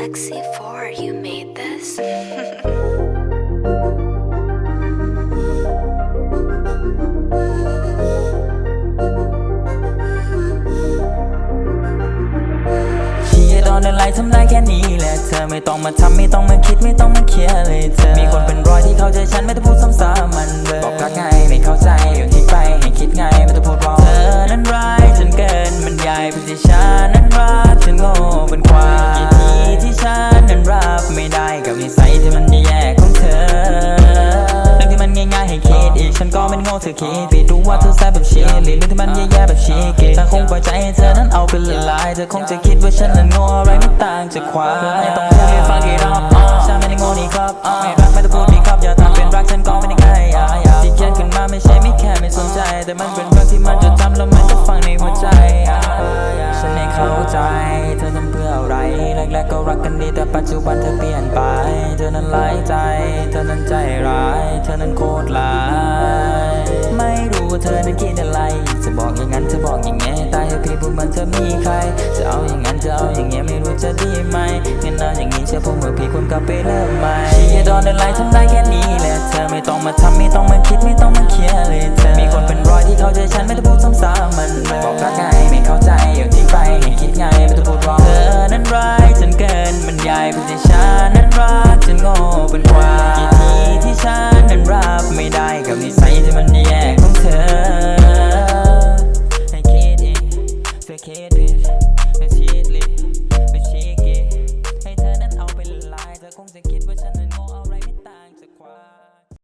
Lexi4, you made this? ที่โดนอะไรทำได้แค่นี้แหละ เธอไม่ต้องมาทำไม่ต้องมาคิดไม่ต้อง ได้กับนิสัยที่มันแย่ๆของเธอเรื่องที่มันง่ายๆให้คิดอีกฉันก็ไม่โง่เธอคิดผิดรู้ว่าเธอแซ่บแบบชีหรือเรื่องที่มันแย่ๆแบบชีเกฉันคงปล่อยใจให้เธอนั้นเอาไปละลายเธอคงจะคิดว่าฉันนั้นโง่อะไรไม่ต่างจากควายเธอไม่ต้องพูดให้ฟังกี่รอบอะฉันไม่ได้โง่นี่ครับอะไม่รักไม่ต้องพูดดีครับอย่าทำเป็นรักฉันก็ไม่ได้ง่ายอะอะที่เขียนขึ้นมาไม่ใช่ไม่แค่ไม่สนใจ แต่มันเป็นเรื่องที่มันจะจำแล้วมันจะฝังในหัวใจอะฉันไม่เข้าใจเธอทำเพื่ออะไรแรกๆก็รักกันดีแต่ปัจจุบันเธอเปลี่ยนไป ใจ เธอนั้นใจร้าย เธอนั้นโคตรลาย ไม่รู้ว่าเธอนั้นคิดอะไร จะบอกอย่างนั้นเธอบอกอย่างเงี้ตายให้พี่พูดมันเธอมีใคร จะเอาอย่างนั้นจะเอาอย่างเงี้ยไม่รู้จะดีไหมงั้นเอาอย่างนี้เชื่อผมว่าพี่ควรกลับไปเริ่มใหม่ที่โดนอะไรทำได้แค่นี้แหละเธอไม่ต้องมาทำไม่ต้องมาคิดไม่ต้องมาเคลียร์เลยเธอมีคนเป็นร้อยที่เข้าใจฉันไม่ต้องพูดซ้ำๆมันเลยบอกรักไง homes and get what's in the